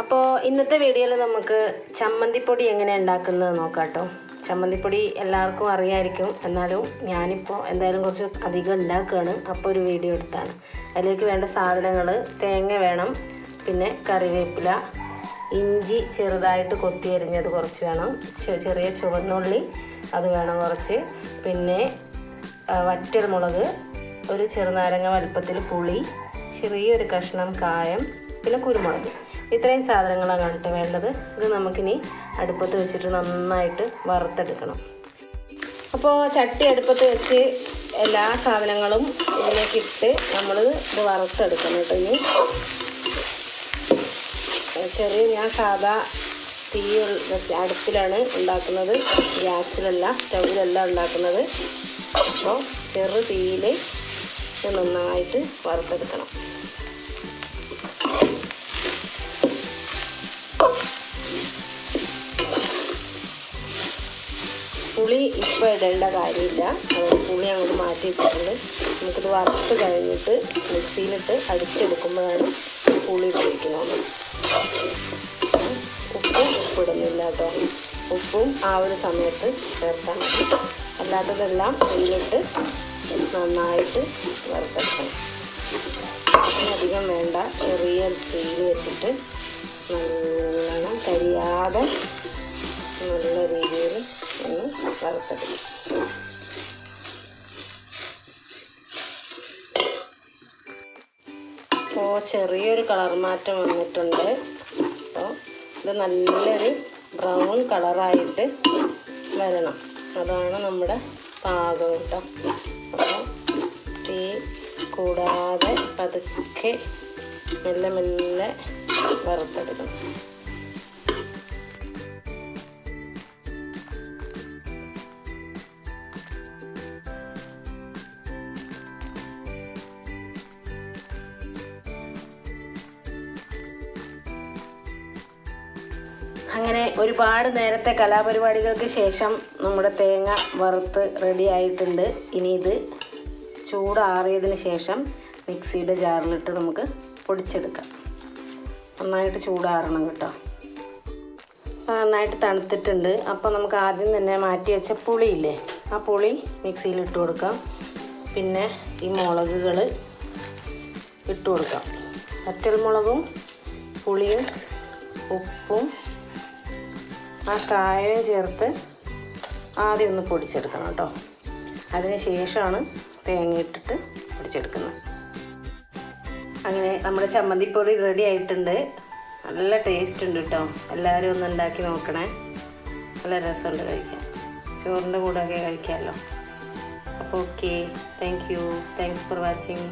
അപ്പോൾ ഇന്നത്തെ വീഡിയോയിൽ നമുക്ക് ചമ്മന്തിപ്പൊടി എങ്ങനെ ഉണ്ടാക്കുന്നത് നോക്കാം കേട്ടോ. ചമ്മന്തിപ്പൊടി എല്ലാവർക്കും അറിയായിരിക്കും. എന്നാലും ഞാനിപ്പോൾ എന്തായാലും കുറച്ച് അധികം ഉണ്ടാക്കുകയാണ്. അപ്പോൾ ഒരു വീഡിയോ എടുത്താണ്. അതിലേക്ക് വേണ്ട സാധനങ്ങൾ തേങ്ങ വേണം പിന്നെ കറിവേപ്പില ഇഞ്ചി ചെറുതായിട്ട് കൊത്തി അരിഞ്ഞത് കുറച്ച് വേണം ചെറിയ ചുവന്നുള്ളി അത് വേണം കുറച്ച് പിന്നെ വറ്റൽമുളക് ഒരു ചെറുനാരങ്ങ വലുപ്പത്തിൽ പുളി ചെറിയൊരു കഷ്ണം കായം പിന്നെ കുരുമുളക്. ഇത്രയും സാധനങ്ങളാണ് കണ്ടിട്ട് വേണ്ടത്. ഇത് നമുക്കിനി അടുപ്പത്ത് വെച്ചിട്ട് നന്നായിട്ട് വറുത്തെടുക്കണം. അപ്പോൾ ചട്ടി അടുപ്പത്ത് വെച്ച് എല്ലാ സാധനങ്ങളും ഇതിലേക്ക് ഇട്ട് നമ്മൾ ഇത് വറുത്തെടുക്കണം കേട്ടോ ഇനി. ചെറിയ ഞാൻ സാധാ തീ വെച്ച് അടുപ്പിലാണ് ഉണ്ടാക്കുന്നത്. ഗ്യാസിലല്ല സ്റ്റൗവിലല്ല ഉണ്ടാക്കുന്നത്. അപ്പോൾ ചെറു തീയിൽ നന്നായിട്ട് വറുത്തെടുക്കണം. പുളി ഇപ്പോൾ ഇടേണ്ട കാര്യമില്ല. പുളി അങ്ങോട്ട് മാറ്റി വെച്ചിട്ടുണ്ട്. നമുക്കിത് വറുത്ത് കഴിഞ്ഞിട്ട് മിക്സിയിലിട്ട് അടിച്ചെടുക്കുമ്പോഴാണ് പുളി ഉപയോഗിക്കുന്നത്. ഉപ്പ് ഉപ്പിടുന്നില്ല കേട്ടോ. ഉപ്പും ആ ഒരു സമയത്ത് ചേർത്താൽ മതി. അല്ലാത്തതെല്ലാം ഇതിലിട്ട് നന്നായിട്ട് വറുത്തെടുക്കണം. അധികം വേണ്ട. ചെറിയ ചെയ്ത് വെച്ചിട്ട് നല്ലോണം കരിയാതെ നല്ല രീതിയിൽ വറുത്തെടുക്കും അപ്പോൾ ചെറിയൊരു കളർ മാറ്റം വന്നിട്ടുണ്ട്. അപ്പോൾ ഇത് നല്ലൊരു ബ്രൗൺ കളറായിട്ട് വരണം. അതാണ് നമ്മുടെ പാകം കേട്ടോ. അപ്പോൾ തീ കൂടാതെ പതുക്കെ മെല്ലെ മെല്ലെ വറുത്തെടുക്കണം. അങ്ങനെ ഒരുപാട് നേരത്തെ കലാപരിപാടികൾക്ക് ശേഷം നമ്മുടെ തേങ്ങ വറുത്ത് റെഡി ആയിട്ടുണ്ട്. ഇനി ഇത് ചൂടാറിയതിന് ശേഷം മിക്സിയുടെ ജാറിലിട്ട് നമുക്ക് പൊടിച്ചെടുക്കാം. നന്നായിട്ട് ചൂടാറണം കേട്ടോ. നന്നായിട്ട് തണുത്തിട്ടുണ്ട്. അപ്പോൾ നമുക്ക് ആദ്യം തന്നെ മാറ്റി വെച്ച പുളിയില്ലേ ആ പുളി മിക്സിയിൽ ഇട്ട് കൊടുക്കാം. പിന്നെ ഈ മുളകുകൾ ഇട്ട് കൊടുക്കാം. വറ്റൽമുളകും പുളിയും ഉപ്പും ആ കായം ചേർത്ത് ആദ്യം ഒന്ന് പൊടിച്ചെടുക്കണം കേട്ടോ. അതിന് ശേഷമാണ് തേങ്ങ ഇട്ടിട്ട് പൊടിച്ചെടുക്കുന്നത്. അങ്ങനെ നമ്മുടെ ചമ്മന്തിപ്പൊടി റെഡി ആയിട്ടുണ്ട്. നല്ല ടേസ്റ്റ് ഉണ്ട് കേട്ടോ. എല്ലാവരും ഒന്ന് ഉണ്ടാക്കി നോക്കണേ. നല്ല രസമുണ്ട് കഴിക്കാൻ. ചോറിന്റെ കൂടെയൊക്കെ കഴിക്കാമല്ലോ. അപ്പോൾ okay thank you thanks for watching